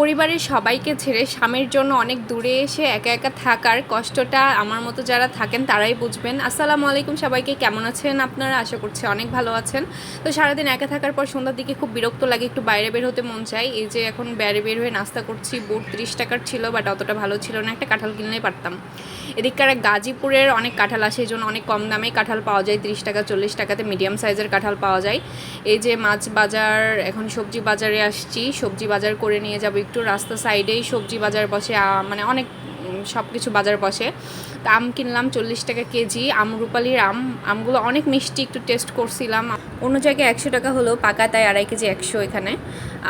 পরিবারের সবাইকে ছেড়ে স্বামীর জন্য অনেক দূরে এসে একা একা থাকার কষ্টটা আমার মতো যারা থাকেন তারাই বুঝবেন। আসসালামু আলাইকুম সবাইকে, কেমন আছেন আপনারা? আশা করছি অনেক ভালো আছেন। তো সারাদিন একা থাকার পর সন্ধ্যার দিকে খুব বিরক্ত লাগে, একটু বাইরে বের হতে মন চায়। এই যে এখন বাইরে বের হয়ে নাস্তা করছি, বুট তিরিশ টাকার ছিল বাট অতটা ভালো ছিল না, একটা কাঁঠাল কিনলেই পারতাম। এদিককার গাজীপুরের অনেক কাঁঠাল আসে, এই জন্য অনেক কম দামে কাঁঠাল পাওয়া যায়। তিরিশ টাকা, চল্লিশ টাকাতে মিডিয়াম সাইজের কাঁঠাল পাওয়া যায়। এই যে মাছ বাজার, এখন সবজি বাজারে আসছি। সবজি বাজার করে নিয়ে যাব একটু। রাস্তা সাইডেই সবজি বাজার বসে মানে অনেক সব কিছু বাজার বসে। তা আম কিনলাম চল্লিশ টাকা কেজি। আমরুপালির আম, আমগুলো অনেক মিষ্টি একটু টেস্ট করছিলাম। অন্য জায়গায় একশো টাকা হলো, পাকা তাই আড়াই কেজি একশো এখানে।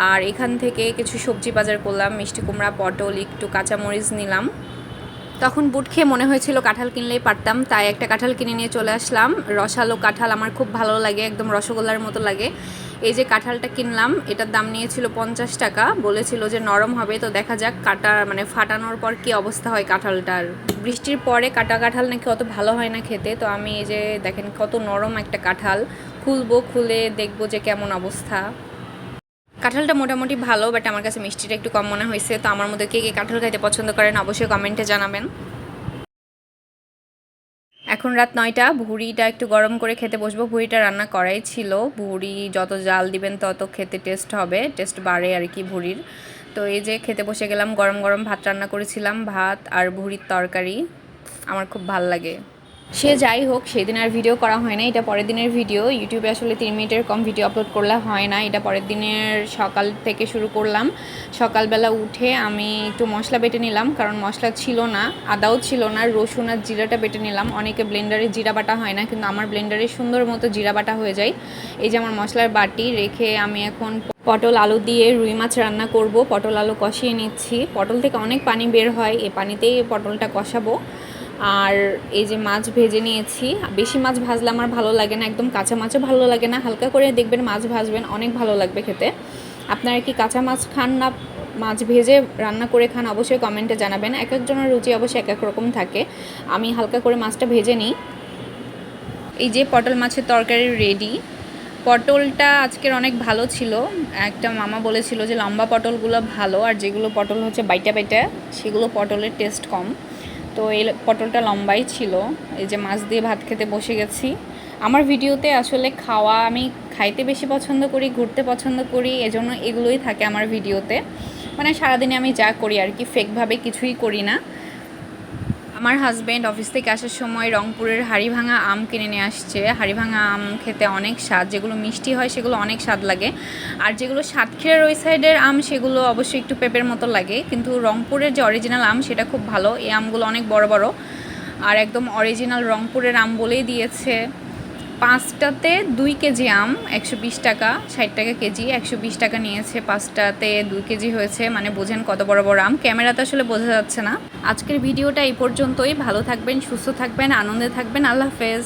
আর এখান থেকে কিছু সবজি বাজার করলাম, মিষ্টি কুমড়া, পটল, একটু কাঁচামরিচ নিলাম। তখন বুট খেয়ে মনে হয়েছিল কাঁঠাল কিনলেই পারতাম, তাই একটা কাঁঠাল কিনে নিয়ে চলে আসলাম। রসালো কাঁঠাল আমার খুব ভালো লাগে, একদম রসগোল্লার মতো লাগে। এই যে কাঁঠালটা কিনলাম, এটার দাম নিয়েছিল পঞ্চাশ টাকা, বলেছিল যে নরম হবে, তো দেখা যাক কাটা মানে ফাটানোর পর কি অবস্থা হয় কাঁঠালটার। বৃষ্টির পরে কাটা কাঁঠাল নাকি অত ভালো হয় না খেতে, তো আমি এই যে দেখেন কত নরম একটা কাঁঠাল। খুলবো, খুলে দেখব যে কেমন অবস্থা। কাঁঠালটা মোটামুটি ভালো বাট আমার কাছে মিষ্টিটা একটু কম মনে হয়েছে। তো আমার মধ্যে কে কে কাঁঠাল খাইতে পছন্দ করেন অবশ্যই কমেন্টে জানাবেন। এখন রাত নয়টা, ভুড়িটা একটু গরম করে খেতে বসবো। ভুড়িটা রান্না করাই ছিল। ভুড়ি যত জাল দিবেন তত খেতে টেস্ট হবে, টেস্ট বাড়ে আর কি ভুড়ির। তো এই যে খেতে বসে গেলাম, গরম গরম ভাত রান্না করেছিলাম, ভাত আর ভুড়ির তরকারি। আমার খুব ভালো লাগে। সে যাই হোক, সেদিন আর ভিডিও করা হয় না। এটা পরের দিনের ভিডিও ইউটিউবে আসলে তিন মিনিটের কম ভিডিও আপলোড করলে হয় না। এটা পরের দিনের সকাল থেকে শুরু করলাম। সকালবেলা উঠে আমি একটু মশলা বেটে নিলাম, কারণ মশলা ছিল না, আদাও ছিল না, রসুন আর জিরাটা বেটে নিলাম। অনেকে ব্লেন্ডারে জিরা বাটা হয় না, কিন্তু আমার ব্লেন্ডারে সুন্দর মতো জিরা বাটা হয়ে যায়। এই যে আমার মশলার বাটি, রেখে আমি এখন পটল আলু দিয়ে রুই মাছ রান্না করব। পটল আলু কষিয়ে নিচ্ছি। পটল থেকে অনেক পানি বের হয়। এই পানিতেই পটলটা কষাবো। আর এই যে মাছ ভেজে নিয়েছি, বেশি মাছ ভাজলে আমার ভালো লাগে না, একদম কাঁচা মাছও ভালো লাগে না, হালকা করে দেখবেন মাছ ভাজবেন, অনেক ভালো লাগবে খেতে। আপনারা কি কাঁচা মাছ খান না, মাছ ভেজে রান্না করে খান অবশ্যই কমেন্টে জানাবেন, এক একজনের রুচি অবশ্যই এক এক রকম থাকে। আমি হালকা করে মাছটা ভেজে নিই। এই যে পটল মাছের তরকারি রেডি পটলটা আজকের অনেক ভালো ছিল। একটা মামা বলেছিল যে লম্বা পটলগুলো ভালো, আর যেগুলো পটল হচ্ছে বাইটা বাইটা সেগুলো পটলের টেস্ট কম। তো এই পটলটা লম্বাই ছিল। এই যে মাছ দিয়ে ভাত খেতে বসে গেছি। আমার ভিডিওতে আসলে খাওয়া আমি খাইতে বেশি পছন্দ করি, ঘুরতে পছন্দ করি, এজন্য এগুলোই থাকে আমার ভিডিওতে। মানে সারাদিনে আমি যা করি আর কি ফেকভাবে কিছুই করি না। আমার হাজব্যান্ড অফিস থেকে আসার সময় রংপুরের হাড়িভাঙা আম কিনে নিয়ে আসছে। হাড়িভাঙা আম খেতে অনেক স্বাদ, যেগুলো মিষ্টি হয় সেগুলো অনেক স্বাদ লাগে। আর যেগুলো সাতক্ষীরার ওই সাইডের আম, সেগুলো অবশ্যই একটু পেঁপের মতো লাগে। কিন্তু রংপুরের যে অরিজিনাল আম, সেটা খুব ভালো। এই আমগুলো অনেক বড় বড়। আর একদম অরিজিনাল রংপুরের আম বলেই দিয়েছে। পাঁচটাতে দুই কেজি আম, একশো বিশ টাকা, ষাট টাকা কেজি, একশো বিশ টাকা নিয়েছে পাঁচটাতে দুই কেজি হয়েছে। মানে বোঝেন কত বড় বড় আম। ক্যামেরাতে আসলে বোঝা যাচ্ছে না। আজকের ভিডিওটা এই পর্যন্তই। ভালো থাকবেন, সুস্থ থাকবেন, আনন্দে থাকবেন। আল্লাহ হাফেজ।